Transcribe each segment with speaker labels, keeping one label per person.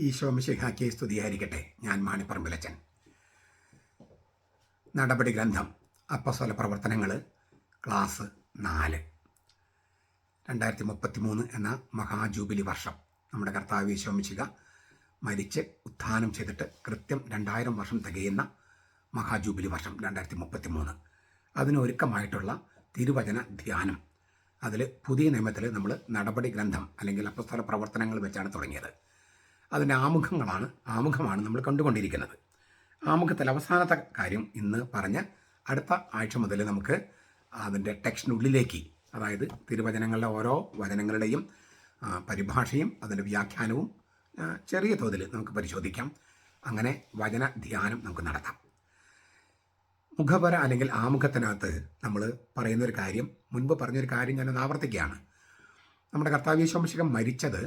Speaker 1: ഈശോ മിശിഹാക്കി സ്തുതിയായിരിക്കട്ടെ. ഞാൻ മാണിപ്പറമ്പിലച്ചൻ. നടപടി ഗ്രന്ഥം അപ്പസ്വല പ്രവർത്തനങ്ങൾ ക്ലാസ് നാല്. രണ്ടായിരത്തി മുപ്പത്തി മൂന്ന് എന്ന മഹാജൂബിലി വർഷം. നമ്മുടെ കർത്താവ് ഈശോ മിശിഹ മരിച്ച് ഉത്ഥാനം ചെയ്തിട്ട് കൃത്യം രണ്ടായിരം വർഷം തികയുന്ന മഹാജൂബിലി വർഷം രണ്ടായിരത്തി മുപ്പത്തി മൂന്ന് അതിനൊരുക്കമായിട്ടുള്ള തിരുവചന ധ്യാനം. അതിൽ പുതിയ നിയമത്തിൽ നമ്മൾ നടപടി ഗ്രന്ഥം അല്ലെങ്കിൽ അപ്പസ്തല പ്രവർത്തനങ്ങൾ വെച്ചാണ് തുടങ്ങിയത്. അതിന്റെ ആമുഖങ്ങളാണ് ആമുഖമാണ് നമ്മൾ കണ്ടുകൊണ്ടിരിക്കുന്നത്. ആമുഖത്തിൽ അവസാനത്തെ കാര്യം ഇന്ന് പറഞ്ഞ് അടുത്ത ആഴ്ച മുതൽ നമുക്ക് അതിന്റെ ടെക്സ്റ്റിനുള്ളിലേക്ക് അതായത് തിരുവചനങ്ങളുടെ ഓരോ വചനങ്ങളുടെയും പരിഭാഷയും അതിന്റെ വ്യാഖ്യാനവും ചെറിയ തോതിൽ നമുക്ക് പരിശോധിക്കാം. അങ്ങനെ വചന ധ്യാനം നമുക്ക് നടത്താം. മുഖപര അല്ലെങ്കിൽ ആമുഖത്തിനകത്ത് നമ്മൾ പറയുന്നൊരു കാര്യം മുൻപ് പറഞ്ഞൊരു കാര്യം ഞാനത് ആവർത്തിക്കുകയാണ്. നമ്മുടെ കർത്താവ് വിശ്വംശകം മരിച്ചത്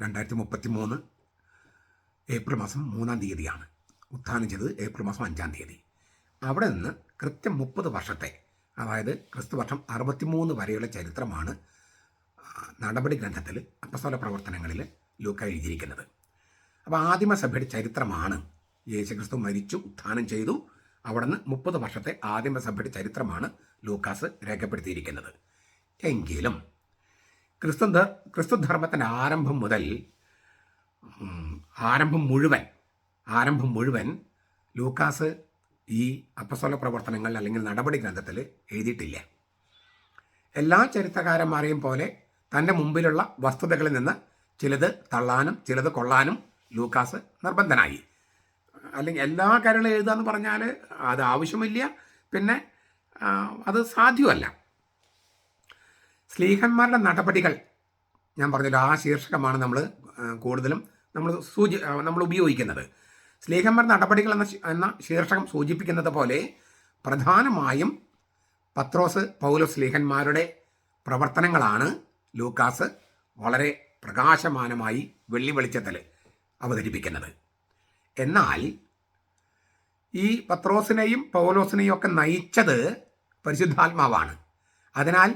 Speaker 1: രണ്ടായിരത്തി മുപ്പത്തി മൂന്ന് ഏപ്രിൽ മാസം മൂന്നാം തീയതിയാണ് ഉത്ഥാനം ചെയ്തത് ഏപ്രിൽ മാസം അഞ്ചാം തീയതി. അവിടെ നിന്ന് കൃത്യം മുപ്പത് വർഷത്തെ അതായത് ക്രിസ്തു വർഷം അറുപത്തിമൂന്ന് വരെയുള്ള ചരിത്രമാണ് നടപടി ഗ്രന്ഥത്തിൽ അപ്പസ്തോല പ്രവർത്തനങ്ങളിൽ ലൂക്ക എഴുതിയിരിക്കുന്നത്. അപ്പോൾ ആദിമസഭയുടെ ചരിത്രമാണ്. യേശുക്രിസ്തു മരിച്ചു ഉത്ഥാനം ചെയ്തു അവിടെ നിന്ന് മുപ്പത് വർഷത്തെ ആദിമസഭയുടെ ചരിത്രമാണ് ലൂക്കാസ് രേഖപ്പെടുത്തിയിരിക്കുന്നത്. എങ്കിലും ക്രിസ്തു ക്രിസ്തുധർമ്മത്തിന്റെ ആരംഭം മുതൽ ആരംഭം മുഴുവൻ ആരംഭം മുഴുവൻ ലൂക്കാസ് ഈ അപ്പസ്വല പ്രവർത്തനങ്ങൾ അല്ലെങ്കിൽ നടപടി ഗ്രന്ഥത്തിൽ എഴുതിയിട്ടില്ല. എല്ലാ ചരിത്രകാരന്മാരെയും പോലെ തന്റെ മുമ്പിലുള്ള വസ്തുതകളിൽ നിന്ന് ചിലത് തള്ളാനും ചിലത് കൊള്ളാനും ലൂക്കാസ് നിർബന്ധനായി. അല്ലെങ്കിൽ എല്ലാ കാര്യങ്ങളും എഴുതുക എന്ന് പറഞ്ഞാൽ അത് ആവശ്യമില്ല. പിന്നെ അത് സാധ്യമല്ല. സ്ലീഹന്മാരുടെ നടപടികൾ ഞാൻ പറഞ്ഞല്ലോ ആ ശീർഷകമാണ് നമ്മൾ കൂടുതലും നമ്മൾ സൂചി നമ്മൾ ഉപയോഗിക്കുന്നത്. സ്ലീഹന്മാർ നടപടികൾ എന്ന എന്ന ശീർഷകം സൂചിപ്പിക്കുന്നത് പോലെ പ്രധാനമായും പത്രോസ് പൗലോസ് സ്ലീഹന്മാരുടെ പ്രവർത്തനങ്ങളാണ് ലൂക്കാസ് വളരെ പ്രകാശമാനമായി വെള്ളി വെളിച്ചത്തിൽ അവതരിപ്പിക്കുന്നത്. എന്നാൽ ഈ പത്രോസിനെയും പൗലോസിനെയും ഒക്കെ നയിച്ചത് പരിശുദ്ധാത്മാവാണ്. അതിനാൽ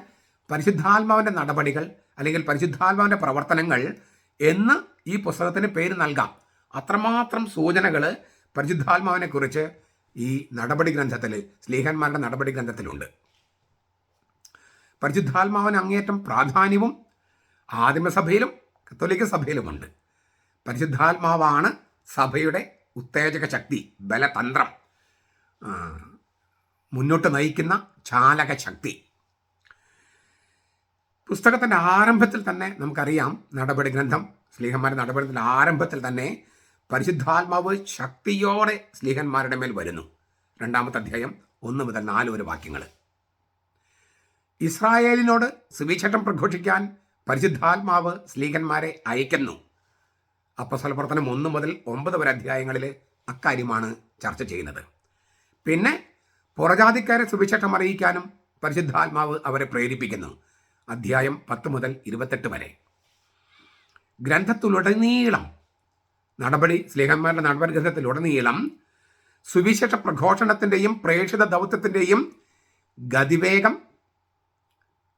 Speaker 1: പരിശുദ്ധാത്മാവിന്റെ നടപടികൾ അല്ലെങ്കിൽ പരിശുദ്ധാത്മാവിന്റെ പ്രവർത്തനങ്ങൾ എന്ന് ഈ പുസ്തകത്തിന് പേര് നൽകാം. അത്രമാത്രം സൂചനകൾ പരിശുദ്ധാത്മാവിനെക്കുറിച്ച് ഈ നടപടി ഗ്രന്ഥത്തിൽ സ്ലീഹന്മാരുടെ നടപടി ഗ്രന്ഥത്തിലുണ്ട്. പരിശുദ്ധാത്മാവിന് അങ്ങേയറ്റം പ്രാധാന്യവും ആദിമസഭയിലും കത്തോലിക്ക സഭയിലുമുണ്ട്. പരിശുദ്ധാത്മാവാണ് സഭയുടെ ഉത്തേജക ശക്തി ബലതന്ത്രം മുന്നോട്ട് നയിക്കുന്ന ചാലക ശക്തി. പുസ്തകത്തിന്റെ ആരംഭത്തിൽ തന്നെ നമുക്കറിയാം നടപടി ഗ്രന്ഥം സ്ലീഹന്മാരുടെ നടപടിയുടെ ആരംഭത്തിൽ തന്നെ പരിശുദ്ധാത്മാവ് ശക്തിയോടെ സ്ലീഹന്മാരുടെ മേൽ വരുന്നു. രണ്ടാമത്തെ അധ്യായം ഒന്ന് മുതൽ നാല് വരെ വാക്യങ്ങൾ. ഇസ്രായേലിനോട് സുവിശേഷം പ്രഘോഷിക്കാൻ പരിശുദ്ധാത്മാവ് സ്ലീഹന്മാരെ അയക്കുന്നു. അപ്പസ്വല പ്രവർത്തനം ഒന്ന് മുതൽ ഒമ്പത് വരെ അധ്യായങ്ങളിൽ അക്കാര്യമാണ് ചർച്ച ചെയ്യുന്നത്. പിന്നെ പുറജാതിക്കാരെ സുവിശേഷം അറിയിക്കാനും പരിശുദ്ധാത്മാവ് അവരെ പ്രേരിപ്പിക്കുന്നു. അധ്യായം പത്ത് മുതൽ ഇരുപത്തെട്ട് വരെ. ഗ്രന്ഥത്തിലുടനീളം നടപടി സ്ലേഹന്മാരുടെ നടപടി ഗ്രന്ഥത്തിലുടനീളം സുവിശേഷ പ്രഘോഷണത്തിന്റെയും പ്രേക്ഷിത ദൗത്യത്തിന്റെയും ഗതിവേഗം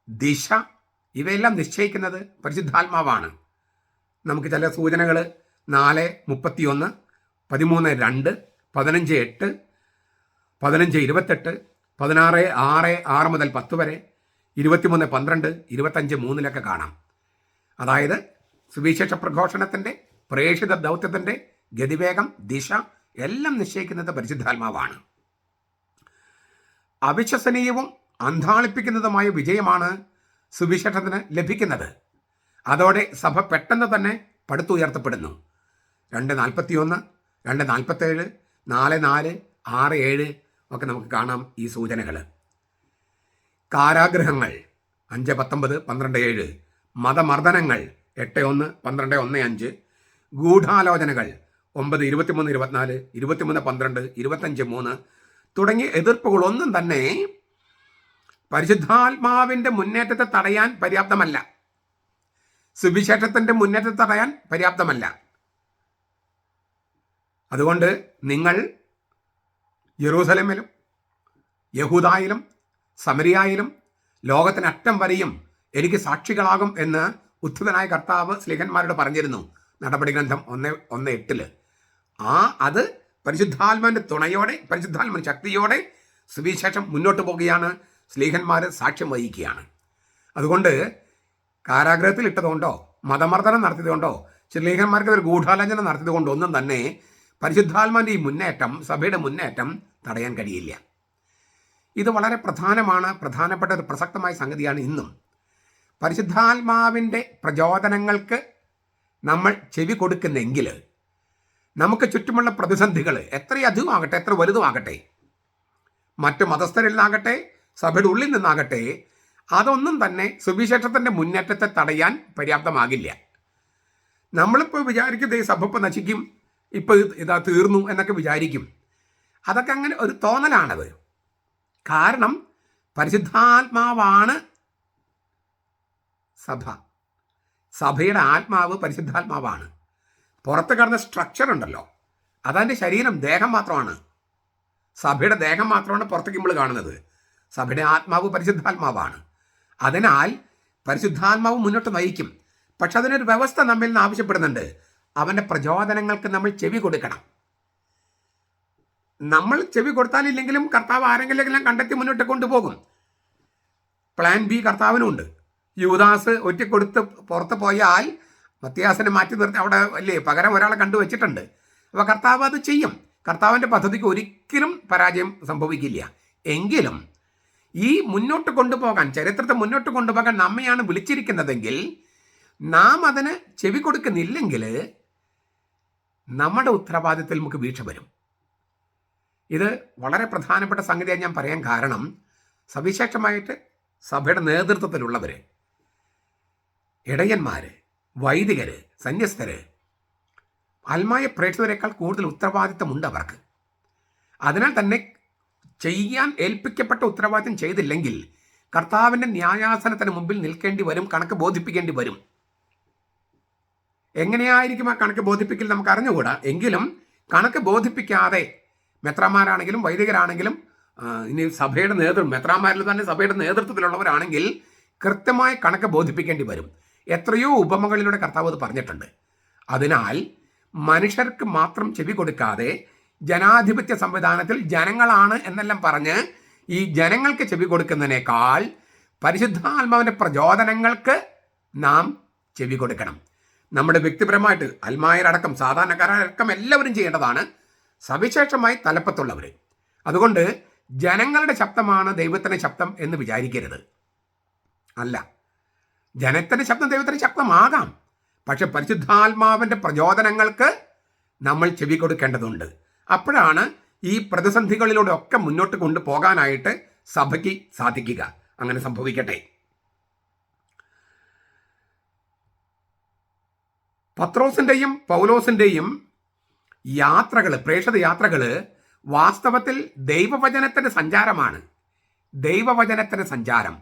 Speaker 1: ദിശ ഇവയെല്ലാം നിശ്ചയിക്കുന്നത് പരിശുദ്ധാത്മാവാണ്. നമുക്ക് ചില സൂചനകൾ നാല് മുപ്പത്തിയൊന്ന് പതിമൂന്ന് രണ്ട് പതിനഞ്ച് എട്ട് പതിനഞ്ച് ഇരുപത്തെട്ട് പതിനാറ് ആറ് ആറ് മുതൽ പത്ത് വരെ ഇരുപത്തിമൂന്ന് പന്ത്രണ്ട് ഇരുപത്തഞ്ച് മൂന്നിലൊക്കെ കാണാം. അതായത് സുവിശേഷ പ്രഘോഷണത്തിന്റെ പ്രേക്ഷിത ദൗത്യത്തിന്റെ ഗതിവേഗം ദിശ എല്ലാം നിശ്ചയിക്കുന്നത് പരിശുദ്ധാത്മാവാണ്. അവിശ്വസനീയവും അന്താളിപ്പിക്കുന്നതുമായ വിജയമാണ് സുവിശേഷത്തിന് ലഭിക്കുന്നത്. അതോടെ സഭ പെട്ടെന്ന് തന്നെ പടുത്തുയർത്തപ്പെടുന്നു. രണ്ട് നാൽപ്പത്തിയൊന്ന് രണ്ട് നാൽപ്പത്തേഴ് നാല് നാല് ആറ് ഏഴ് ഒക്കെ നമുക്ക് കാണാം ഈ സൂചനകൾ കാരാഗ്രഹങ്ങൾ. അഞ്ച് പത്തൊമ്പത് പന്ത്രണ്ട് ഏഴ്. മതമർദ്ദനങ്ങൾ. എട്ട് ഒന്ന് പന്ത്രണ്ട് ഒന്ന് അഞ്ച്. ഗൂഢാലോചനകൾ. ഒമ്പത് ഇരുപത്തിമൂന്ന് ഇരുപത്തിനാല് ഇരുപത്തിമൂന്ന് പന്ത്രണ്ട് ഇരുപത്തഞ്ച് മൂന്ന്. തുടങ്ങിയ എതിർപ്പുകളൊന്നും തന്നെ പരിശുദ്ധാത്മാവിന്റെ മുന്നേറ്റത്തെ തടയാൻ പര്യാപ്തമല്ല. സുവിശേഷത്തിന്റെ മുന്നേറ്റത്തെ തടയാൻ പര്യാപ്തമല്ല. അതുകൊണ്ട് നിങ്ങൾ ജെറൂസലമിലും യഹൂദായിലും സമരിയായിലും ലോകത്തിന് അറ്റം വരെയും എനിക്ക് സാക്ഷികളാകും എന്ന് ഉത്ഥിതനായ കർത്താവ് സ്ലിഹന്മാരോട് പറഞ്ഞിരുന്നു. നടപടി ഗ്രന്ഥം ഒന്ന് ഒന്ന് എട്ടിൽ. ആ അത് പരിശുദ്ധാത്മാവിന്റെ തുണയോടെ പരിശുദ്ധാത്മാവിന്റെ ശക്തിയോടെ സുവിശേഷം മുന്നോട്ട് പോവുകയാണ്. സ്ലീഹന്മാർ സാക്ഷ്യം വഹിക്കുകയാണ്. അതുകൊണ്ട് കാരാഗ്രഹത്തിൽ ഇട്ടതുകൊണ്ടോ മതമർദ്ദനം നടത്തിയതുകൊണ്ടോ സ്ലീഹന്മാർക്ക് ഒരു ഗൂഢാലോചന നടത്തിയതുകൊണ്ടോ ഒന്നും തന്നെ പരിശുദ്ധാത്മാവിന്റെ ഈ മുന്നേറ്റം സഭയുടെ മുന്നേറ്റം തടയാൻ കഴിയില്ല. ഇത് വളരെ പ്രധാനമാണ് പ്രധാനപ്പെട്ട ഒരു പ്രസക്തമായ സംഗതിയാണ് ഇന്നും. പരിശുദ്ധാത്മാവിന്റെ പ്രചോദനങ്ങൾക്ക് നമ്മൾ ചെവി കൊടുക്കുന്നെങ്കിൽ നമുക്ക് ചുറ്റുമുള്ള പ്രതിസന്ധികൾ എത്രയധികം ആകട്ടെ എത്ര വലുതുമാകട്ടെ മറ്റു മതസ്ഥരിൽ നിന്നാകട്ടെ സഭയുടെ ഉള്ളിൽ നിന്നാകട്ടെ അതൊന്നും തന്നെ സുവിശേഷത്തിന്റെ മുന്നേറ്റത്തെ തടയാൻ പര്യാപ്തമാകില്ല. നമ്മളിപ്പോൾ വിചാരിക്കുന്നത് ഈ സഭ ഇപ്പോൾ നശിക്കും ഇപ്പോൾ ഇതാ തീർന്നു എന്നൊക്കെ വിചാരിക്കും. അതൊക്കെ അങ്ങനെ ഒരു തോന്നലാണത്. കാരണം പരിശുദ്ധാത്മാവാണ് സഭ. സഭയുടെ ആത്മാവ് പരിശുദ്ധാത്മാവാണ്. പുറത്ത് കിടന്ന സ്ട്രക്ചർ ഉണ്ടല്ലോ. അതതിന്റെ ശരീരം ദേഹം മാത്രമാണ്. സഭയുടെ ദേഹം മാത്രമാണ് പുറത്തേക്ക് നമ്മൾ കാണുന്നത്. സഭയുടെ ആത്മാവ് പരിശുദ്ധാത്മാവാണ്. അതിനാൽ പരിശുദ്ധാത്മാവ് മുന്നോട്ട് നയിക്കും. പക്ഷെ അതിനൊരു വ്യവസ്ഥ നമ്മിൽ നിന്ന് ആവശ്യപ്പെടുന്നുണ്ട്. അവന്റെ പ്രചോദനങ്ങൾക്ക് നമ്മൾ ചെവി കൊടുക്കണം. നമ്മൾ ചെവി കൊടുത്താലില്ലെങ്കിലും കർത്താവ് ആരെങ്കിലും കണ്ടെത്തി മുന്നോട്ട് കൊണ്ടുപോകും. Plan B കർത്താവിനുണ്ട്. യുവദാസ് ഒറ്റ കൊടുത്ത് പുറത്ത് പോയാൽ മത്യാസിനെ മാറ്റി നിർത്തി അവിടെ അല്ലേ പകരം ഒരാളെ കണ്ടു വെച്ചിട്ടുണ്ട്. അപ്പോൾ കർത്താവ് അത് ചെയ്യും. കർത്താവിന്റെ പദ്ധതിക്ക് ഒരിക്കലും പരാജയം സംഭവിക്കില്ല. എങ്കിലും ഈ മുന്നോട്ട് കൊണ്ടുപോകാൻ ചരിത്രത്തെ മുന്നോട്ട് കൊണ്ടുപോകാൻ നമ്മയാണ് വിളിച്ചിരിക്കുന്നതെങ്കിൽ നാം അതിന് ചെവി കൊടുക്കുന്നില്ലെങ്കിൽ നമ്മുടെ ഉത്തരവാദിത്തത്തിൽ നമുക്ക് വീഴ്ച വരും. ഇത് വളരെ പ്രധാനപ്പെട്ട സംഗതിയാണ് ഞാൻ പറയാൻ കാരണം സവിശേഷമായിട്ട് സഭയുടെ നേതൃത്വത്തിലുള്ളവർ ഇടയന്മാർ വൈദികർ സന്യസ്തര് ആത്മായ പ്രേക്ഷകരെക്കാൾ കൂടുതൽ ഉത്തരവാദിത്തമുണ്ട് അവർക്ക്. അതിനാൽ തന്നെ ചെയ്യാൻ ഏൽപ്പിക്കപ്പെട്ട ഉത്തരവാദിത്തം ചെയ്തില്ലെങ്കിൽ കർത്താവിന്റെ ന്യായാസനത്തിന് മുമ്പിൽ നിൽക്കേണ്ടി വരും കണക്ക് ബോധിപ്പിക്കേണ്ടി വരും. എങ്ങനെയായിരിക്കും ആ കണക്ക് ബോധിപ്പിക്കൽ നമുക്ക് അറിഞ്ഞുകൂടാ? എങ്കിലും കണക്ക് ബോധിപ്പിക്കാതെ മെത്രാന്മാരാണെങ്കിലും വൈദികരാണെങ്കിലും ഇനി സഭയുടെ നേതൃത്വം മെത്രാന്മാരിൽ തന്നെ സഭയുടെ നേതൃത്വത്തിലുള്ളവരാണെങ്കിൽ കൃത്യമായ കണക്ക് ബോധിപ്പിക്കേണ്ടി വരും. എത്രയോ ഉപമകളിലൂടെ കർത്താവ് അത് പറഞ്ഞിട്ടുണ്ട്. അതിനാൽ മനുഷ്യർക്ക് മാത്രം ചെവി കൊടുക്കാതെ ജനാധിപത്യ സംവിധാനത്തിൽ ജനങ്ങളാണ് എന്നെല്ലാം പറഞ്ഞ് ഈ ജനങ്ങൾക്ക് ചെവി കൊടുക്കുന്നതിനേക്കാൾ പരിശുദ്ധാത്മാവിന്റെ പ്രചോദനങ്ങൾക്ക് നാം ചെവി കൊടുക്കണം. നമ്മുടെ വ്യക്തിപരമായിട്ട് അൽമായരടക്കം സാധാരണക്കാരടക്കം എല്ലാവരും ചെയ്യേണ്ടതാണ് സവിശേഷമായി തലപ്പത്തുള്ളവർ അതുകൊണ്ട് ജനങ്ങളുടെ ശബ്ദമാണ് ദൈവത്തിന്റെ ശബ്ദം എന്ന് വിചാരിക്കരുത്. അല്ല ജനത്തിന്റെ ശബ്ദം ദൈവത്തിന്റെ ശബ്ദമാകാം. പക്ഷെ പരിശുദ്ധാത്മാവിന്റെ പ്രചോദനങ്ങൾക്ക് നമ്മൾ ചെവി കൊടുക്കേണ്ടതുണ്ട്. അപ്പോഴാണ് ഈ പ്രതിസന്ധികളിലൂടെ ഒക്കെ മുന്നോട്ട് കൊണ്ടുപോകാനായിട്ട് സഭയ്ക്ക് സാധിക്കുക. അങ്ങനെ സംഭവിക്കട്ടെ. പത്രോസിന്റെയും പൗലോസിന്റെയും യാത്രകൾ പ്രേക്ഷത യാത്രകൾ വാസ്തവത്തിൽ ദൈവവചനത്തിന്റെ സഞ്ചാരമാണ്. ദൈവവചനത്തിന്റെ സഞ്ചാരം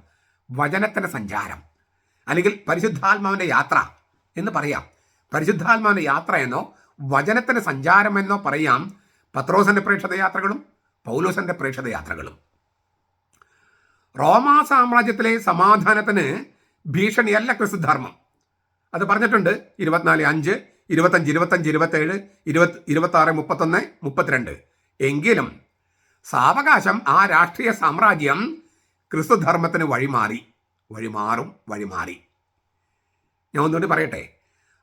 Speaker 1: വചനത്തിന്റെ സഞ്ചാരം. അല്ലെങ്കിൽ പരിശുദ്ധാത്മാവിന്റെ യാത്ര എന്ന് പറയാം. പരിശുദ്ധാത്മാവിന്റെ യാത്ര എന്നോ വചനത്തിന്റെ സഞ്ചാരം എന്നോ പറയാം പത്രോസിന്റെ പ്രേക്ഷത യാത്രകളും പൗലോസിന്റെ പ്രേക്ഷത യാത്രകളും. റോമാ സാമ്രാജ്യത്തിലെ സമാധാനത്തിന് ഭീഷണിയല്ല ക്രിസ്തുധർമ്മം. അത് പറഞ്ഞിട്ടുണ്ട് ഇരുപത്തിനാല് അഞ്ച് ഇരുപത്തഞ്ച് ഇരുപത്തഞ്ച് ഇരുപത്തേഴ് ഇരുപത്തി ഇരുപത്തി ആറ് മുപ്പത്തൊന്ന് മുപ്പത്തിരണ്ട്. എങ്കിലും സാവകാശം ആ രാഷ്ട്രീയ സാമ്രാജ്യം ക്രിസ്തുധർമ്മത്തിന് വഴിമാറി. വഴിമാറും വഴിമാറി. ഞാൻ ഒന്നുകൂടി പറയട്ടെ.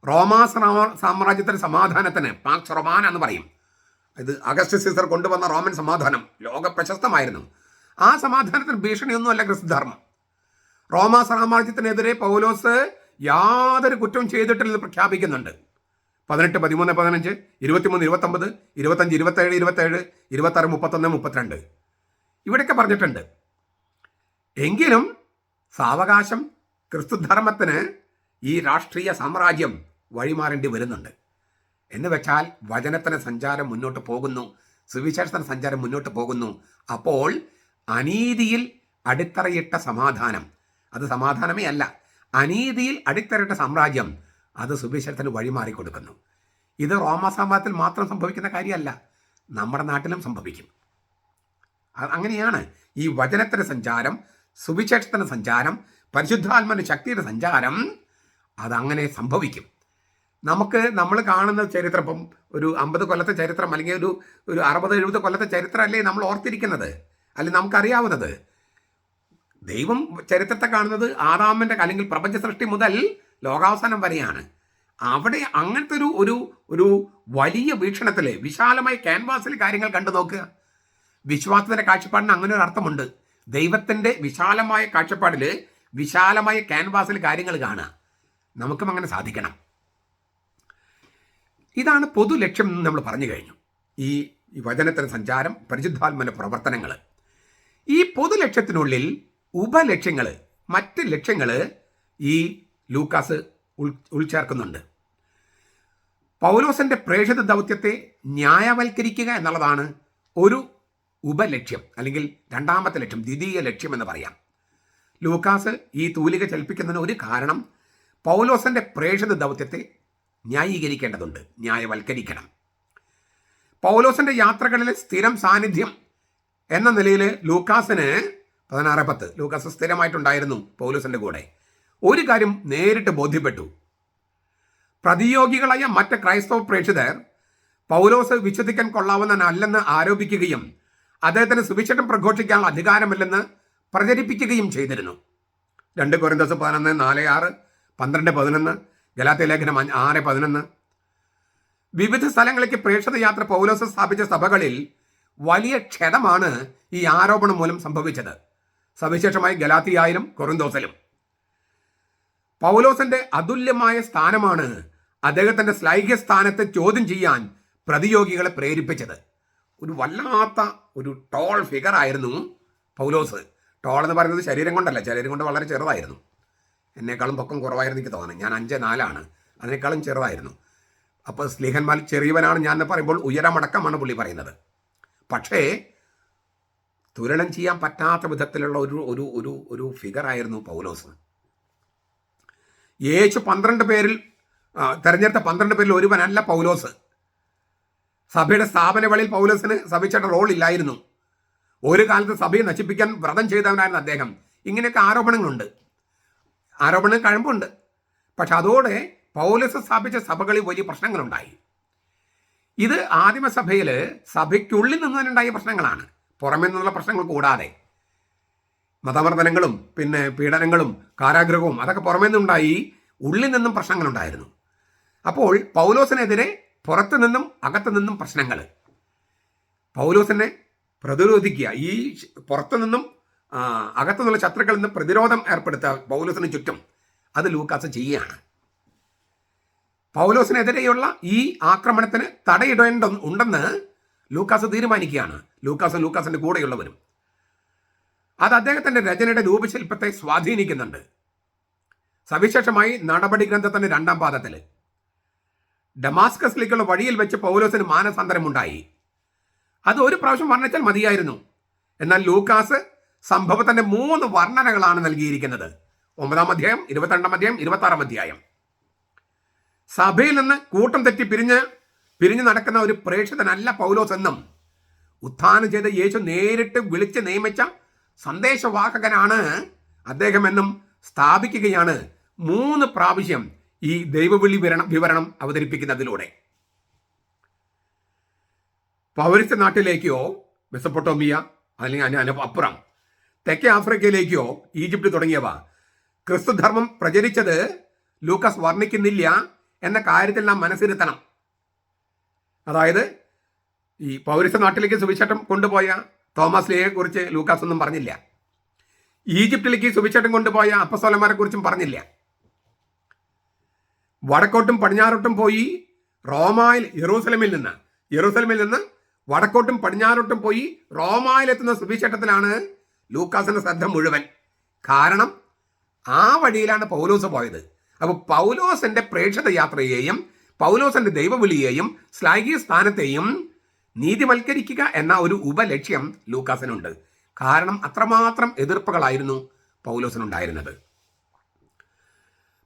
Speaker 1: റോമാ സാമ്രാജ്യത്തിന് സമാധാനത്തിന് പാക്സ് റൊമാന എന്ന് പറയും. ഇത് അഗസ്റ്റ് സീസർ കൊണ്ടുവന്ന റോമൻ സമാധാനം ലോക പ്രശസ്തമായിരുന്നു. ആ സമാധാനത്തിന് ഭീഷണിയൊന്നുമല്ല ക്രിസ്തുധർമ്മം. റോമാ സാമ്രാജ്യത്തിനെതിരെ പൗലോസ് യാതൊരു കുറ്റവും ചെയ്തിട്ടില്ലെന്ന് പ്രഖ്യാപിക്കുന്നുണ്ട്. പതിനെട്ട് പതിമൂന്ന് പതിനഞ്ച് ഇരുപത്തിമൂന്ന് ഇരുപത്തൊമ്പത് ഇരുപത്തഞ്ച് ഇരുപത്തേഴ് ഇരുപത്തേഴ് ഇരുപത്താറ് മുപ്പത്തൊന്ന് മുപ്പത്തിരണ്ട്. ഇവിടെയൊക്കെ പറഞ്ഞിട്ടുണ്ട്. എങ്കിലും സാവകാശം ക്രിസ്തുധർമ്മത്തിന് ഈ രാഷ്ട്രീയ സാമ്രാജ്യം വഴിമാറേണ്ടി വരുന്നുണ്ട്. എന്ന് വെച്ചാൽ വചനത്തിന് സഞ്ചാരം മുന്നോട്ട് പോകുന്നു സുവിശേഷത്തിന് സഞ്ചാരം മുന്നോട്ട് പോകുന്നു. അപ്പോൾ അനീതിയിൽ അടിത്തറയിട്ട സമാധാനം അത് സമാധാനമേ അല്ല. അനീതിയിൽ അടിത്തറയിട്ട സാമ്രാജ്യം അത് സുവിശേഷത്തിന് വഴിമാറി കൊടുക്കുന്നു. ഇത് റോമ സാമ്രാജ്യത്തിൽ മാത്രം സംഭവിക്കുന്ന കാര്യമല്ല നമ്മുടെ നാട്ടിലും സംഭവിക്കും. അങ്ങനെയാണ് ഈ വചനത്തിന്റെ സഞ്ചാരം സുവിശേഷത്തിന്റെ സഞ്ചാരം പരിശുദ്ധാത്മന്റെ ശക്തിയുടെ സഞ്ചാരം അതങ്ങനെ സംഭവിക്കും. നമുക്ക് നമ്മൾ കാണുന്ന ചരിത്രം ഇപ്പം ഒരു അമ്പത് കൊല്ലത്തെ ചരിത്രം അല്ലെങ്കിൽ ഒരു ഒരു അറുപത് എഴുപത് കൊല്ലത്തെ ചരിത്രമല്ലേ നമ്മൾ ഓർത്തിരിക്കുന്നത്? അല്ലെങ്കിൽ നമുക്കറിയാവുന്നത്? ദൈവം ചരിത്രത്തെ കാണുന്നത് ആദാമിന്റെ അല്ലെങ്കിൽ പ്രപഞ്ച സൃഷ്ടി മുതൽ ലോകാവസാനം വരെയാണ്. അവിടെ അങ്ങനത്തെ ഒരു ഒരു ഒരു വലിയ വീക്ഷണത്തിൽ വിശാലമായ ക്യാൻവാസിൽ കാര്യങ്ങൾ കണ്ടു നോക്കുക. വിശ്വാസത്തിന്റെ കാഴ്ചപ്പാടിന് അങ്ങനെ ഒരു അർത്ഥമുണ്ട്. ദൈവത്തിന്റെ വിശാലമായ കാഴ്ചപ്പാടിൽ വിശാലമായ ക്യാൻവാസിൽ കാര്യങ്ങൾ കാണുക. നമുക്കും അങ്ങനെ സാധിക്കണം. ഇതാണ് പൊതു ലക്ഷ്യം എന്ന് നമ്മൾ പറഞ്ഞു കഴിഞ്ഞു. ഈ വചനത്തിന് സഞ്ചാരം പരിശുദ്ധാത്മന പ്രവർത്തനങ്ങൾ ഈ പൊതു ലക്ഷ്യത്തിനുള്ളിൽ ഉപലക്ഷ്യങ്ങൾ മറ്റ് ലക്ഷ്യങ്ങൾ ഈ ലൂക്കാസ് ഉൾ ഉൾച്ചേർക്കുന്നുണ്ട്. പൗലോസന്റെ പ്രേക്ഷിത ദൗത്യത്തെ ന്യായവൽക്കരിക്കുക എന്നുള്ളതാണ് ഒരു ഉപലക്ഷ്യം അല്ലെങ്കിൽ രണ്ടാമത്തെ ലക്ഷ്യം ദ്വിതീയ ലക്ഷ്യം എന്ന് പറയാം. ലൂക്കാസ് ഈ തൂലിക ചലിപ്പിക്കുന്നതിന് ഒരു കാരണം പൗലോസന്റെ പ്രേക്ഷിത ദൗത്യത്തെ ന്യായീകരിക്കേണ്ടതുണ്ട് ന്യായവൽക്കരിക്കണം. പൗലോസിന്റെ യാത്രകളിലെ സ്ഥിരം സാന്നിധ്യം എന്ന നിലയിൽ ലൂക്കാസിന് പതിനാറ് പത്ത് ലൂക്കാസ് സ്ഥിരമായിട്ടുണ്ടായിരുന്നു പൗലോസിന്റെ കൂടെ. ഒരു കാര്യം നേരിട്ട് ബോധ്യപ്പെട്ടു. പ്രതിയോഗികളായ മറ്റ് ക്രൈസ്തവ പ്രേക്ഷിതർ പൗലോസ് വിശ്വസിക്കാൻ കൊള്ളാവുന്നതല്ലെന്ന് ആരോപിക്കുകയും അദ്ദേഹത്തിന് സുവിശേഷം പ്രഘോഷിക്കാനുള്ള അധികാരമില്ലെന്ന് പ്രചരിപ്പിക്കുകയും ചെയ്തിരുന്നു. രണ്ട് കൊരിന്തസ് പതിനൊന്ന് നാല് ആറ് പന്ത്രണ്ട് പതിനൊന്ന് ഗലാത്തി ലേഖനം ആറ് പതിനൊന്ന്. വിവിധ സ്ഥലങ്ങളിലേക്ക് പ്രേക്ഷിത യാത്ര പൗലോസ് സ്ഥാപിച്ച സഭകളിൽ വലിയ ക്ഷതമാണ് ഈ ആരോപണം മൂലം സംഭവിച്ചത്. സവിശേഷമായി ഗലാത്തിയായാലും കൊറിന്തോസിലും പൗലോസിന്റെ അതുല്യമായ സ്ഥാനമാണ് അദ്ദേഹത്തിന്റെ ശ്ലൈഹ്യ സ്ഥാനത്തെ ചോദ്യം ചെയ്യാൻ പ്രതിയോഗികളെ പ്രേരിപ്പിച്ചത്. ഒരു വല്ലാത്ത ഒരു ടോൾ ഫിഗർ ആയിരുന്നു പൗലോസ്. ടോൾ എന്ന് പറയുന്നത് ശരീരം കൊണ്ടല്ല ശരീരം കൊണ്ട് വളരെ ചെറുതായിരുന്നു. എന്നെക്കാളും പൊക്കം കുറവായിരുന്നു എനിക്ക് തോന്നുന്നത്. ഞാൻ അഞ്ച് നാലാണ് അതിനേക്കാളും ചെറുതായിരുന്നു. അപ്പോൾ സ്ലീഹന്മാർ ചെറിയവനാണ് ഞാൻ എന്ന് പറയുമ്പോൾ ഉയരമടക്കമാണ് പുള്ളി പറയുന്നത്. പക്ഷേ തുരണം ചെയ്യാൻ പറ്റാത്ത വിധത്തിലുള്ള ഒരു ഒരു ഒരു ഒരു ഫിഗറായിരുന്നു പൗലോസ്. യേശു പന്ത്രണ്ട് പേരിൽ തെരഞ്ഞെടുത്ത പന്ത്രണ്ട് പേരിൽ ഒരുവനല്ല പൗലോസ്. സഭയുടെ സ്ഥാപനകളിൽ പൗലോസിന് സഭയുടെ റോൾ ഇല്ലായിരുന്നു. ഒരു കാലത്ത് സഭയെ നശിപ്പിക്കാൻ വ്രതം ചെയ്തവനായിരുന്നു അദ്ദേഹം. ഇങ്ങനെയൊക്കെ ആരോപണങ്ങളുണ്ട്. ആരോപണം കഴമ്പുണ്ട്. പക്ഷെ അതോടെ പൗലോസ് സ്ഥാപിച്ച സഭകളിൽ വലിയ പ്രശ്നങ്ങളുണ്ടായി. ഇത് ആദിമസഭയിൽ സഭയ്ക്കുള്ളിൽ നിന്ന് തന്നെ ഉണ്ടായ പ്രശ്നങ്ങളാണ്. പുറമേ നിന്നുള്ള പ്രശ്നങ്ങൾ കൂടാതെ. മതമർദ്ദനങ്ങളും പിന്നെ പീഡനങ്ങളും കാരാഗ്രഹവും അതൊക്കെ പുറമേ നിന്നുണ്ടായി ഉള്ളിൽ നിന്നും പ്രശ്നങ്ങളുണ്ടായിരുന്നു. അപ്പോൾ പൗലോസിനെതിരെ പുറത്തു നിന്നും അകത്തു നിന്നും പ്രശ്നങ്ങൾ പൗലോസിനെ പ്രതിരോധിക്കുക. ഈ പുറത്തു നിന്നും അകത്തു നിന്നുള്ള ശത്രുക്കളിൽ നിന്ന് പ്രതിരോധം ഏർപ്പെടുത്തുക പൗലോസിന് ചുറ്റും. അത് ലൂക്കാസ് ചെയ്യുകയാണ്. പൗലോസിനെതിരെയുള്ള ഈ ആക്രമണത്തിന് തടയിടേണ്ട ഉണ്ടെന്ന് ലൂക്കാസ് തീരുമാനിക്കുകയാണ്. ലൂക്കാസും ലൂക്കാസിന്റെ കൂടെയുള്ളവരും. അത് അദ്ദേഹത്തിന്റെ രചനയുടെ രൂപശില്പത്തെ സ്വാധീനിക്കുന്നുണ്ട്. സവിശേഷമായി നടപടി ഗ്രന്ഥത്തിന്റെ രണ്ടാം പാദത്തിൽ. ഡമാസ്കസിലേക്കുള്ള വഴിയിൽ വെച്ച് പൗലോസിന് മാനസാന്തരമുണ്ടായി. അത് ഒരു പ്രാവശ്യം വർണിച്ചാൽ മതിയായിരുന്നു. എന്നാൽ ലൂക്കാസ് സംഭവത്തിന്റെ മൂന്ന് വർണനകളാണ് നൽകിയിരിക്കുന്നത്. ഒമ്പതാം അധ്യായം ഇരുപത്തിരണ്ടാം അധ്യായം ഇരുപത്തി ആറാം അധ്യായം. സഭയിൽ നിന്ന് കൂട്ടം തെറ്റി പിരിഞ്ഞ് പിരിഞ്ഞു നടക്കുന്ന ഒരു പ്രേക്ഷിതനല്ല പൗലോസ് എന്നും ഉത്ഥാനം ചെയ്ത യേശു നേരിട്ട് വിളിച്ച് നിയമിച്ച സന്ദേശവാഹകനാണ് അദ്ദേഹം എന്നും സ്ഥാപിക്കുകയാണ്. മൂന്ന് പ്രാവശ്യം ഈ ദൈവവിളി വിവരണം വിവരണം അവതരിപ്പിക്കുന്നതിലൂടെ. പൗരസ്ത്യ നാട്ടിലേക്കോ മെസ്സപ്പൊട്ടോമിയ അല്ലെങ്കിൽ അതിന് അപ്പുറം തെക്കേ ആഫ്രിക്കയിലേക്കോ ഈജിപ്ത് തുടങ്ങിയവ. ക്രിസ്തുധർമ്മം പ്രചരിച്ചത് ലൂക്കസ് വർണിക്കുന്നില്ല എന്ന കാര്യത്തിൽ നാം മനസ്സിരുത്തണം. അതായത് ഈ പൗരസ്ത്യ നാട്ടിലേക്ക് സുവിശേഷം കൊണ്ടുപോയ തോമസ് ലിയെ കുറിച്ച് ലൂക്കാസ് ഒന്നും പറഞ്ഞില്ല. ഈജിപ്തിലേക്ക് സുവിശേഷം കൊണ്ടുപോയ അപ്പസോലന്മാരെ കുറിച്ചും പറഞ്ഞില്ല. വടക്കോട്ടും പടിഞ്ഞാറോട്ടും പോയി റോമായിൽ യെറൂസലമിൽ നിന്ന് യെറൂസലമിൽ നിന്ന് വടക്കോട്ടും പടിഞ്ഞാറോട്ടും പോയി റോമായിലെത്തുന്ന സുവിശേഷത്തിലാണ് ലൂക്കാസിന്റെ ശ്രദ്ധ മുഴുവൻ. കാരണം ആ വഴിയിലാണ് പൗലോസ് പോയത്. അപ്പോൾ പൗലോസിന്റെ പ്രേക്ഷിത യാത്രയെയും പൗലോസിന്റെ ദൈവവിളിയെയും ശ്ലാഘീയ സ്ഥാനത്തെയും നീതിവൽക്കരിക്കുക എന്ന ഒരു ഉപലക്ഷ്യം ലൂക്കാസിനുണ്ട്. കാരണം അത്രമാത്രം എതിർപ്പുകളായിരുന്നു പൗലോസിനുണ്ടായിരുന്നത്.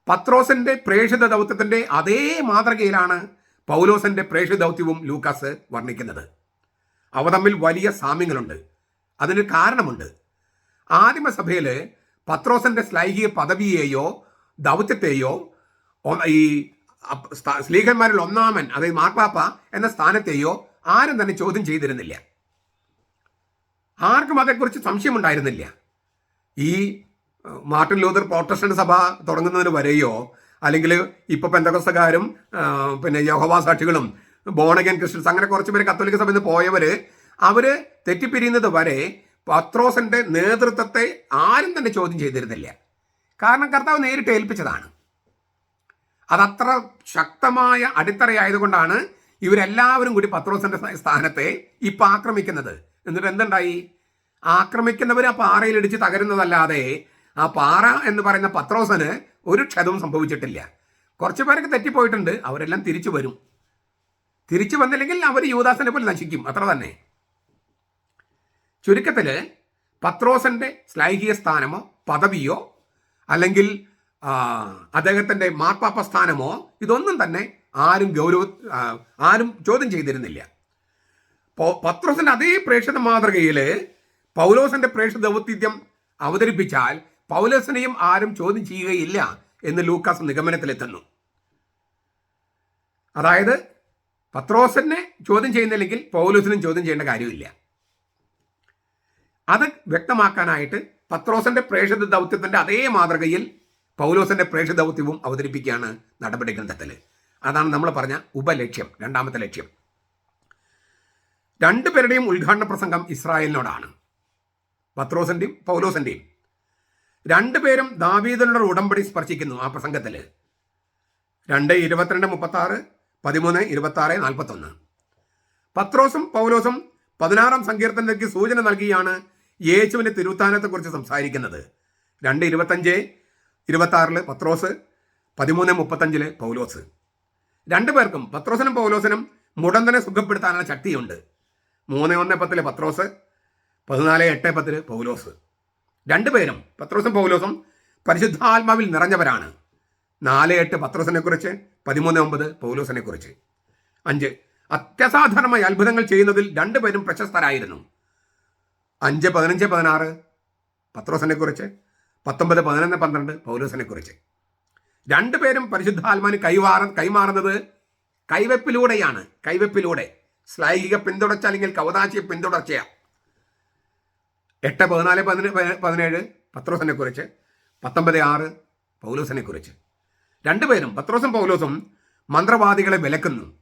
Speaker 1: പത്രോസിന്റെ പ്രേക്ഷിത ദൗത്യത്തിന്റെ അതേ മാതൃകയിലാണ് പൗലോസിന്റെ പ്രേക്ഷിത ദൗത്യവും ലൂക്കാസ് വർണിക്കുന്നത്. അവ തമ്മിൽ വലിയ സാമ്യങ്ങളുണ്ട്. അതിന് കാരണമുണ്ട്. ആദിമസഭയിൽ പത്രോസിന്റെ ശ്ലൈഹിക പദവിയെയോ ദൗത്യത്തെയോ ഈ സ്ലീഹന്മാരിൽ ഒന്നാമൻ അതായത് മാർപ്പാപ്പ എന്ന സ്ഥാനത്തെയോ ആരും തന്നെ ചോദ്യം ചെയ്തിരുന്നില്ല. ആർക്കും അതേക്കുറിച്ച് സംശയമുണ്ടായിരുന്നില്ല. ഈ മാർട്ടിൻ ലൂതർ പ്രോട്ടസ്റ്റന്റ് സഭ തുടങ്ങുന്നതിന് വരെയോ അല്ലെങ്കിൽ ഇപ്പൊ പെന്തകസ്തകാരും പിന്നെ യഹോവാ സാക്ഷികളും ബോണഗൻ ക്രിസ്ത്യൻസ് അങ്ങനെ കുറച്ച് പേര് കത്തോലിക്ക സഭയിൽ നിന്ന് പോയവര് അവർ തെറ്റിപ്പിരിയുന്നത് വരെ പത്രോസിന്റെ നേതൃത്വത്തെ ആരും തന്നെ ചോദ്യം ചെയ്തിരുന്നില്ല. കാരണം കർത്താവ് നേരിട്ട് ഏൽപ്പിച്ചതാണ്. അതത്ര ശക്തമായ അടിത്തറയായതുകൊണ്ടാണ് ഇവരെല്ലാവരും കൂടി പത്രോസിന്റെ സ്ഥാനത്തെ ഇപ്പൊ ആക്രമിക്കുന്നത്. എന്നിട്ട് എന്തുണ്ടായി? ആക്രമിക്കുന്നവർ ആ പാറയിലിടിച്ച് തകരുന്നതല്ലാതെ ആ പാറ എന്ന് പറയുന്ന പത്രോസന് ഒരു ക്ഷതവും സംഭവിച്ചിട്ടില്ല. കുറച്ച് പേരൊക്കെ തെറ്റിപ്പോയിട്ടുണ്ട്. അവരെല്ലാം തിരിച്ചു വരും. തിരിച്ചു വന്നില്ലെങ്കിൽ അവർ യുവദാസിനെ പോലെ നശിക്കും. അത്ര തന്നെ. ചുരുക്കത്തിൽ പത്രോസന്റെ ശ്ലൈഹിക സ്ഥാനമോ പദവിയോ അല്ലെങ്കിൽ അദ്ദേഹത്തിന്റെ മാർപ്പാപ്പ സ്ഥാനമോ ഇതൊന്നും തന്നെ ആരും ഗൗരവ ആരും ചോദ്യം ചെയ്തിരുന്നില്ല. പത്രോസിന്റെ അതേ പ്രേക്ഷിത മാതൃകയിൽ പൗലോസിന്റെ പ്രേക്ഷിത ദൗത്യത്യം അവതരിപ്പിച്ചാൽ പൗലോസിനെയും ആരും ചോദ്യം ചെയ്യുകയില്ല എന്ന് ലൂക്കാസ് നിഗമനത്തിലെത്തുന്നു. അതായത് പത്രോസിനെ ചോദ്യം ചെയ്യുന്നില്ലെങ്കിൽ പൗലോസിനും ചോദ്യം ചെയ്യേണ്ട കാര്യമില്ല. അത് വ്യക്തമാക്കാനായിട്ട് പത്രോസിന്റെ പ്രേക്ഷിത ദൗത്യത്തിന്റെ അതേ മാതൃകയിൽ പൗലോസിന്റെ പ്രേക്ഷിത ദൗത്യവും അവതരിപ്പിക്കുകയാണ് നടപടി ഗ്രന്ഥത്തിൽ അതാണ് നമ്മൾ പറഞ്ഞ ഉപലക്ഷ്യം രണ്ടാമത്തെ ലക്ഷ്യം. രണ്ടുപേരുടെയും ഉദ്ഘാടന പ്രസംഗം ഇസ്രായേലിനോടാണ്. പത്രോസിന്റെയും പൗലോസിന്റെയും രണ്ടുപേരും ദാവീദിനോട് ഉടമ്പടി സ്പർശിക്കുന്നു ആ പ്രസംഗത്തിൽ രണ്ട് ഇരുപത്തിരണ്ട് മുപ്പത്തി ആറ് പതിമൂന്ന് ഇരുപത്തി ആറ് നാൽപ്പത്തി ഒന്ന് പത്രോസും പൗലോസും പതിനാറാം സങ്കീർത്തനത്തിലേക്ക് സൂചന നൽകിയാണ് യേശുവിന്റെ തിരുത്താനത്തെക്കുറിച്ച് സംസാരിക്കുന്നത്. രണ്ട് ഇരുപത്തഞ്ച് ഇരുപത്തി ആറിൽ പത്രോസ് പതിമൂന്ന് മുപ്പത്തഞ്ചിൽ പൗലോസ്. രണ്ടുപേർക്കും പത്രോസിനും പൗലോസിനും മുടന്തനെ സുഖപ്പെടുത്താനുള്ള ശക്തിയുണ്ട്. മൂന്ന് ഒന്ന് പത്തിൽ പത്രോസ് പതിനാല് എട്ട് പത്തിൽ പൗലോസ്. രണ്ടുപേരും പത്രോസും പൗലോസും പരിശുദ്ധാത്മാവിൽ നിറഞ്ഞവരാണ്. നാല് എട്ട് പത്രോസിനെ കുറിച്ച് പതിമൂന്ന് ഒമ്പത് പൗലോസിനെ കുറിച്ച്. അഞ്ച് അത്യസാധാരണമായ അത്ഭുതങ്ങൾ ചെയ്യുന്നതിൽ രണ്ടുപേരും പ്രശസ്തരായിരുന്നു. അഞ്ച് പതിനഞ്ച് പതിനാറ് പത്രോസിനെ കുറിച്ച് പത്തൊമ്പത് പതിനൊന്ന് പന്ത്രണ്ട് പൗലോസിനെ കുറിച്ച്. രണ്ടുപേരും പരിശുദ്ധാത്മാവിന് കൈവാറ കൈമാറുന്നത് കൈവെപ്പിലൂടെയാണ്. കൈവെപ്പിലൂടെ. ശ്ലൈഹിക പിന്തുടർച്ച അല്ലെങ്കിൽ കവതാശിയ പിന്തുടർച്ചയാ. എട്ട് പതിനാല് പതിന പതിനേഴ് പത്രോസിനെ കുറിച്ച് പത്തൊമ്പത് ആറ് പൗലോസിനെ കുറിച്ച്. രണ്ടുപേരും പത്രോസും പൗലോസും മന്ത്രവാദികളെ വിലക്കുന്നു.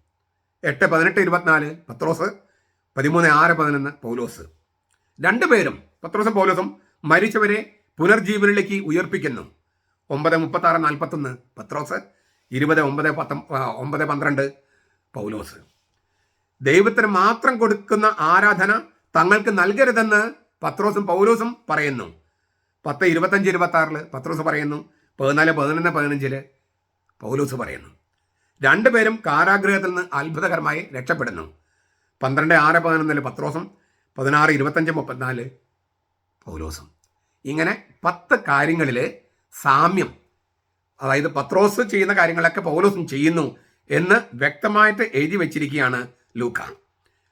Speaker 1: എട്ട് പതിനെട്ട് ഇരുപത്തിനാല് പത്രോസ് പതിമൂന്ന് ആറ് പതിനൊന്ന് പൗലോസ്. രണ്ടുപേരും പത്രോസും പൗലോസും മരിച്ചവരെ പുനർജീവനിലേക്ക് ഉയർപ്പിക്കുന്നു. ഒമ്പത് മുപ്പത്തി ആറ് നാൽപ്പത്തൊന്ന്. പത്രോസ് ഇരുപത് ഒമ്പത് പത്തൊ ഒമ്പത് പന്ത്രണ്ട് പൗലോസ്. ദൈവത്തിന് മാത്രം കൊടുക്കുന്ന ആരാധന തങ്ങൾക്ക് നൽകരുതെന്ന് പത്രോസും പൗലോസും പറയുന്നു. പത്ത് ഇരുപത്തഞ്ച് ഇരുപത്തി ആറിൽ പത്രോസ് പറയുന്നു. പതിനാല് പതിനൊന്ന് പതിനഞ്ചിൽ പൗലോസ് പറയുന്നു. രണ്ടുപേരും കാരാഗ്രഹത്തിൽ നിന്ന് അത്ഭുതകരമായി രക്ഷപ്പെടുന്നു. പന്ത്രണ്ട് ആറ് പതിനൊന്നിൽ പത്രോസും പതിനാറ് ഇരുപത്തഞ്ച് മുപ്പത്തിനാല് പൗലോസും. ഇങ്ങനെ പത്ത് കാര്യങ്ങളിൽ സാമ്യം. അതായത് പത്രോസ് ചെയ്യുന്ന കാര്യങ്ങളൊക്കെ പൗലോസും ചെയ്യുന്നു എന്ന് വ്യക്തമായിട്ട് എഴുതി വെച്ചിരിക്കുകയാണ് ലൂക്ക.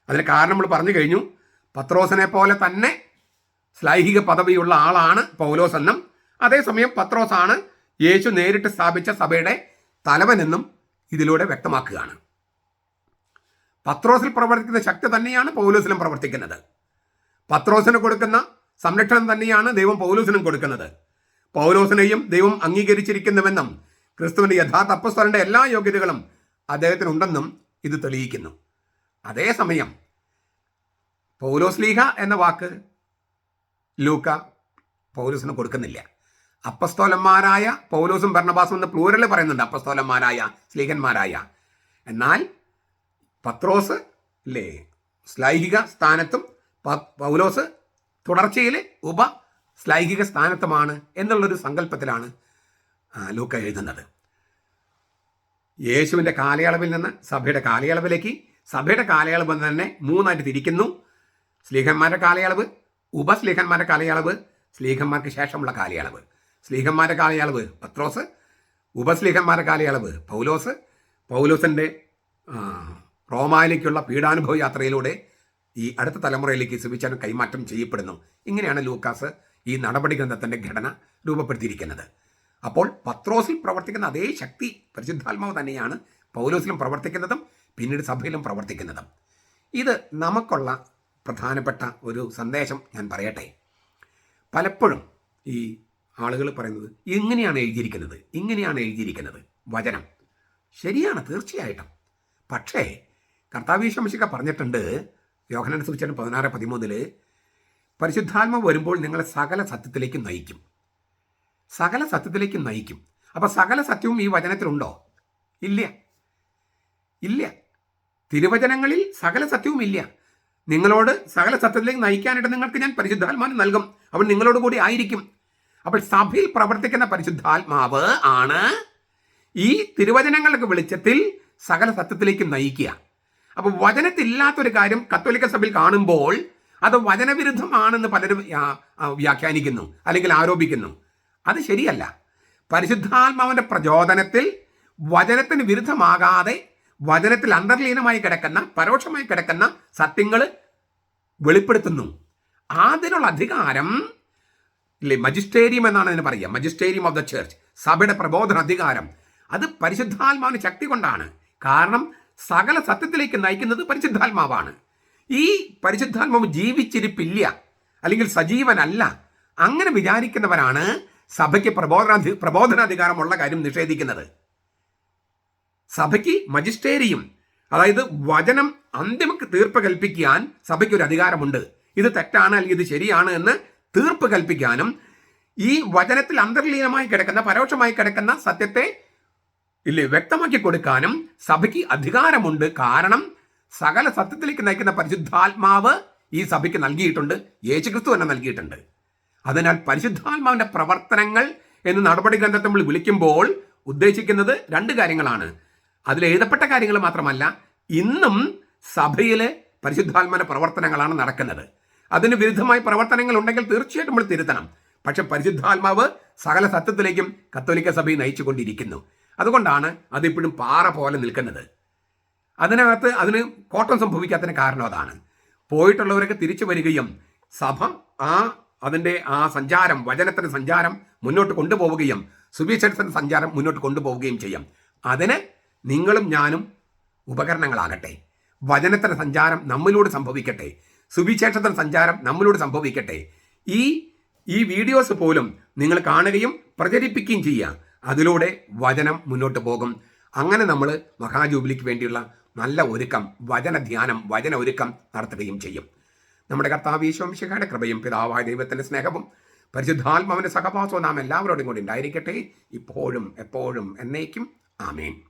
Speaker 1: അതിന് കാരണം നമ്മൾ പറഞ്ഞു കഴിഞ്ഞു. പത്രോസിനെ പോലെ തന്നെ ശ്ലൈഹിക പദവിയുള്ള ആളാണ് പൗലോസ് എന്നും അതേസമയം പത്രോസാണ് യേശു നേരിട്ട് സ്ഥാപിച്ച സഭയുടെ തലവനെന്നും ഇതിലൂടെ വ്യക്തമാക്കുകയാണ്. പത്രോസിൽ പ്രവർത്തിക്കുന്ന ശക്തി തന്നെയാണ് പൗലോസിലും പ്രവർത്തിക്കുന്നത്. പത്രോസിന് കൊടുക്കുന്ന സംരക്ഷണം തന്നെയാണ് ദൈവം പൗലോസിനും കൊടുക്കുന്നത്. പൗലോസിനെയും ദൈവം അംഗീകരിച്ചിരിക്കുന്നുവെന്നും ക്രിസ്തുവിന്റെ യഥാർത്ഥ അപ്പസ്തലന്റെ എല്ലാ യോഗ്യതകളും അദ്ദേഹത്തിനുണ്ടെന്നും ഇത് തെളിയിക്കുന്നു. അതേസമയം പൗലോസ് ലീഹ എന്ന വാക്ക് ലൂക്ക പൗലോസിന് കൊടുക്കുന്നില്ല. അപ്പസ്തോലന്മാരായ പൗലോസും ഭരണബാസും എന്ന് പ്ലൂരൽ പറയുന്നുണ്ട് അപ്പസ്തോലന്മാരായ സ്ലീഹന്മാരായ. എന്നാൽ പത്രോസ് അല്ലേ സ്ലൈഹിക സ്ഥാനത്തും പൗലോസ് തുടർച്ചയിൽ ഉപ ശ്ലൈഹിക സ്ഥാനത്വമാണ് എന്നുള്ളൊരു സങ്കല്പത്തിലാണ് ലൂക്ക എഴുതുന്നത്. യേശുവിന്റെ കാലയളവിൽ നിന്ന് സഭയുടെ കാലയളവിലേക്ക് സഭയുടെ കാലയളവ് തന്നെ മൂന്നായിട്ട് തിരിക്കുന്നു. സ്ലീഹന്മാരുടെ കാലയളവ് ഉപസ്ലീഹന്മാരുടെ കാലയളവ് സ്ലീഹന്മാർക്ക് ശേഷമുള്ള കാലയളവ്. സ്ലീഹന്മാരുടെ കാലയളവ് പത്രോസ് ഉപസ്ലീഹന്മാരുടെ കാലയളവ് പൗലോസ്. പൗലോസിന്റെ റോമായിലേക്കുള്ള പീഡാനുഭവ യാത്രയിലൂടെ ഈ അടുത്ത തലമുറയിലേക്ക് സുവിച്ചാരം കൈമാറ്റം ചെയ്യപ്പെടുന്നു. ഇങ്ങനെയാണ് ലൂക്കാസ് ഈ നടപടി ഗ്രന്ഥത്തിന്റെ ഘടന രൂപപ്പെടുത്തിയിരിക്കുന്നത്. അപ്പോൾ പത്രോസിൽ പ്രവർത്തിക്കുന്ന അതേ ശക്തി പരിശുദ്ധാത്മാവ് തന്നെയാണ് പൗലോസിലും പ്രവർത്തിക്കുന്നതും പിന്നീട് സഭയിലും പ്രവർത്തിക്കുന്നതും. ഇത് നമുക്കുള്ള പ്രധാനപ്പെട്ട ഒരു സന്ദേശം ഞാൻ പറയട്ടെ. പലപ്പോഴും ഈ ആളുകൾ പറയുന്നത് എങ്ങനെയാണ് എഴുതിയിരിക്കുന്നത് ഇങ്ങനെയാണ് എഴുതിയിരിക്കുന്നത് വചനം. ശരിയാണ് തീർച്ചയായിട്ടും. പക്ഷേ കർത്താവീശംശിക പറഞ്ഞിട്ടുണ്ട് യോഹനനുസരിച്ചാണ് പതിനാറ് പതിമൂന്നിൽ പരിശുദ്ധാത്മ വരുമ്പോൾ നിങ്ങളെ സകല സത്യത്തിലേക്ക് നയിക്കും. സകല സത്യത്തിലേക്ക് നയിക്കും. അപ്പൊ സകല സത്യവും ഈ വചനത്തിലുണ്ടോ? ഇല്ല. ഇല്ല. തിരുവചനങ്ങളിൽ സകല സത്യവും ഇല്ല. നിങ്ങളോട് സകല സത്യത്തിലേക്ക് നയിക്കാനായിട്ട് നിങ്ങൾക്ക് ഞാൻ പരിശുദ്ധാത്മാവിന് നൽകും. അവൻ നിങ്ങളോട് കൂടി ആയിരിക്കും. അപ്പോൾ സഭയിൽ പ്രവർത്തിക്കുന്ന പരിശുദ്ധാത്മാവ് ആണ് ഈ തിരുവചനങ്ങളുടെ വെളിച്ചത്തിൽ സകല സത്യത്തിലേക്ക് നയിക്കുക. അപ്പോൾ വചനത്തില്ലാത്തൊരു കാര്യം കത്തോലിക്ക സഭയിൽ കാണുമ്പോൾ അത് വചനവിരുദ്ധമാണെന്ന് പലരും വ്യാഖ്യാനിക്കുന്നു അല്ലെങ്കിൽ ആരോപിക്കുന്നു. അത് ശരിയല്ല. പരിശുദ്ധാത്മാവിന്റെ പ്രചോദനത്തിൽ വചനത്തിന് വിരുദ്ധമാകാതെ വചനത്തിൽ അന്തർലീനമായി കിടക്കുന്ന പരോക്ഷമായി കിടക്കുന്ന സത്യങ്ങൾ വെളിപ്പെടുത്തുന്നു. അതിനുള്ള അധികാരം ഇല്ലേ മജിസ്റ്റേരിയം എന്നാണ് അതിന് പറയുക. മജിസ്റ്റേരിയം ഓഫ് ദ ചേർച്ച് സഭയുടെ പ്രബോധന അധികാരം. അത് പരിശുദ്ധാത്മാവിന് ശക്തി കൊണ്ടാണ്. കാരണം സകല സത്യത്തിലേക്ക് നയിക്കുന്നത് പരിശുദ്ധാത്മാവാണ്. ഈ പരിശുദ്ധാത്മാവ് ജീവിച്ചിരിപ്പില്ല അല്ലെങ്കിൽ സജീവനല്ല. അങ്ങനെ വിചാരിക്കുന്നവരാണ് സഭയ്ക്ക് പ്രബോധനാധി പ്രബോധനാധികാരമുള്ള കാര്യം നിഷേധിക്കുന്നത്. സഭയ്ക്ക് മജിസ്ട്രേരിയും അതായത് വചനം അന്തിമ തീർപ്പ് കൽപ്പിക്കാൻ സഭയ്ക്ക് ഒരു അധികാരമുണ്ട്. ഇത് തെറ്റാണ് അല്ലെങ്കിൽ ഇത് ശരിയാണ് എന്ന് തീർപ്പ് കൽപ്പിക്കാനും ഈ വചനത്തിൽ അന്തർലീനമായി കിടക്കുന്ന പരോക്ഷമായി കിടക്കുന്ന സത്യത്തെ ഇല്ലേ വ്യക്തമാക്കി കൊടുക്കാനും സഭയ്ക്ക് അധികാരമുണ്ട്. കാരണം സകല സത്യത്തിലേക്ക് നയിക്കുന്ന പരിശുദ്ധാത്മാവ് ഈ സഭയ്ക്ക് നൽകിയിട്ടുണ്ട്. യേശുക്രിസ്തു തന്നെ നൽകിയിട്ടുണ്ട്. അതിനാൽ പരിശുദ്ധാത്മാവിന്റെ പ്രവർത്തനങ്ങൾ എന്ന് നടപടി ഗ്രന്ഥത്തെ നമ്മൾ വിളിക്കുമ്പോൾ ഉദ്ദേശിക്കുന്നത് രണ്ട് കാര്യങ്ങളാണ്. അതിൽ എഴുതപ്പെട്ട കാര്യങ്ങൾ മാത്രമല്ല ഇന്നും സഭയിലെ പരിശുദ്ധാത്മാവിന്റെ പ്രവർത്തനങ്ങളാണ് നടക്കുന്നത്. അതിന് വിരുദ്ധമായ പ്രവർത്തനങ്ങൾ ഉണ്ടെങ്കിൽ തീർച്ചയായിട്ടും നമ്മൾ തിരുത്തണം. പക്ഷെ പരിശുദ്ധാത്മാവ് സകല സത്യത്തിലേക്കും കത്തോലിക്ക സഭയെ നയിച്ചുകൊണ്ടിരിക്കുന്നു. അതുകൊണ്ടാണ് അതിപ്പോഴും പാറ പോലെ നിൽക്കുന്നത്. അതിനകത്ത് അതിന് കോട്ടം സംഭവിക്കാത്തതിന് കാരണം അതാണ്. പോയിട്ടുള്ളവരൊക്കെ തിരിച്ചു വരികയും സഭ ആ അതിന്റെ ആ സഞ്ചാരം വചനത്തിന്റെ സഞ്ചാരം മുന്നോട്ട് കൊണ്ടുപോവുകയും സുവിശേഷത്തിന്റെ സഞ്ചാരം മുന്നോട്ട് കൊണ്ടുപോവുകയും ചെയ്യും. അതിന് നിങ്ങളും ഞാനും ഉപകരണങ്ങളാകട്ടെ. വചനത്തിന്റെ സഞ്ചാരം നമ്മിലൂടെ സംഭവിക്കട്ടെ. സുവിശേഷത്തിന്റെ സഞ്ചാരം നമ്മിലൂടെ സംഭവിക്കട്ടെ. ഈ ഈ വീഡിയോസ് പോലും നിങ്ങൾ കാണുകയും പ്രചരിപ്പിക്കുകയും ചെയ്യുക. അതിലൂടെ വചനം മുന്നോട്ട് പോകും. അങ്ങനെ നമ്മൾ മഹാജൂബിലിക്ക് വേണ്ടിയുള്ള നല്ല ഒരുക്കം വചന ധ്യാനം വചന ഒരുക്കം നടത്തുകയും ചെയ്യും. നമ്മുടെ കർത്താവ് ഈശോംശിഖയുടെ കൃപയും പിതാവായ ദൈവത്തിന്റെ സ്നേഹവും പരിശുദ്ധാത്മാവിന്റെ സഹവാസവും നാം എല്ലാവരോടും കൂടി ഉണ്ടായിരിക്കട്ടെ. ഇപ്പോഴും എപ്പോഴും എന്നേക്കും. ആമേൻ.